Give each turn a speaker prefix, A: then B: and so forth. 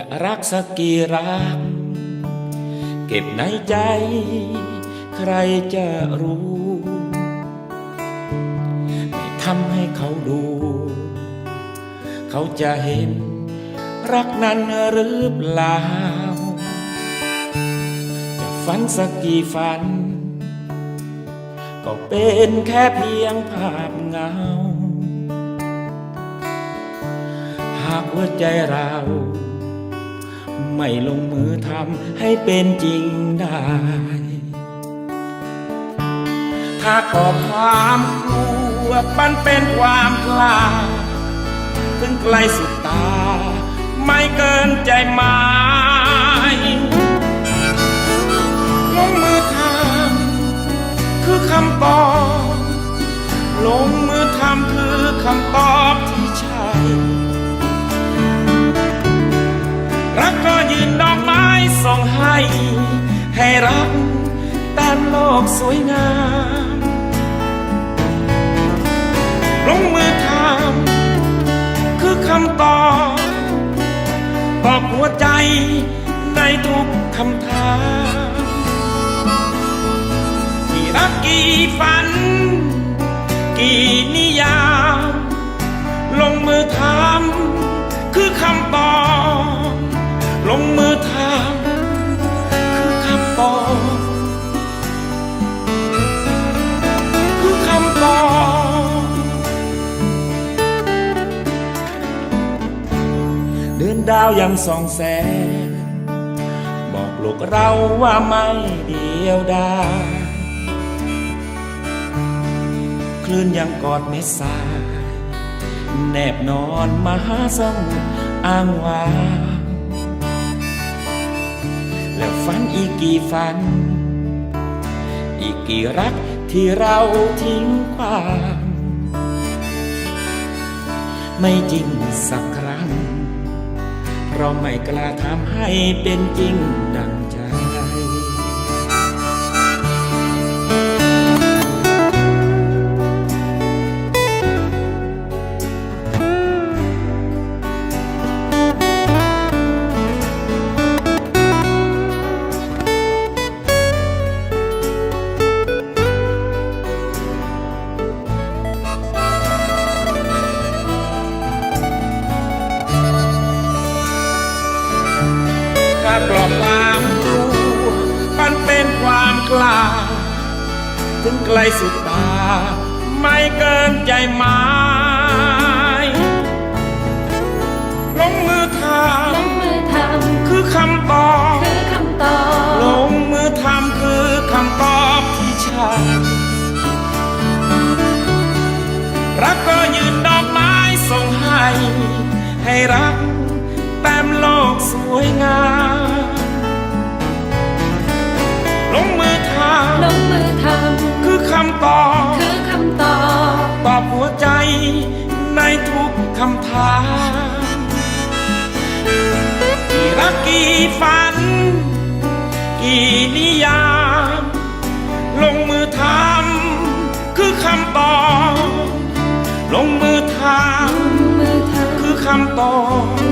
A: จะรักสักกี่รัก เก็บในใจ ใครจะรู้ ไม่ทำให้เขาดู เขาจะเห็น รักนั้นหรือเปล่า จะฝันสักกี่ฝัน ก็เป็นแค่เพียงภาพเงา หากว่าใจเรา ไม่ลงมือทำให้เป็นจริงได้ ถ้าก็ความกลัวมันเป็นความกล้าถึงไกลสุดตา ไม่เกินใจหมายลงมือทำคือคำตอบลงมือทำคือคำตอบ ให้ ให้รักตามโลกสวยงาม ลงมือทำคือคำตอบตอบหัวใจในทุกคำถามที่รักกี่ฝัน กี่นิยาม ลงมือทำคือคำตอบ ดาวยังส่องแสง บอกโลกเราว่าไม่เดียวดายคลื่นยังกอดเม็ดทราย แนบนอนมหาสมุทรอ้างว้างแล้วฝันอีกกี่ฝัน อีกกี่รักที่เราทิ้งความไม่จริงสักครั้ง เราไม่กล้าทำให้เป็นจริง กลอบความกลัวมันเป็นความกล้าถึงไกลสุดตา ไม่เกินใจหมายลงมือท
B: ลงมือทำ
A: คือคำตอบำ
B: คือคำตอ
A: ล
B: บ
A: งมือทำคือคำตอบที่ใช่รักก็ยืนดอกไม้ส่งให้ ให้รักแต้มโลกสวยงาม คือคำตอบำ
B: คือคำตอบ
A: ตอบหัวใจในทุกคำถามกี่รักกี่ฝัน กี่นิยาม ลงมือทำคือคำตอบ ลงมือท
B: ลงมือทำ
A: คือคำตอบ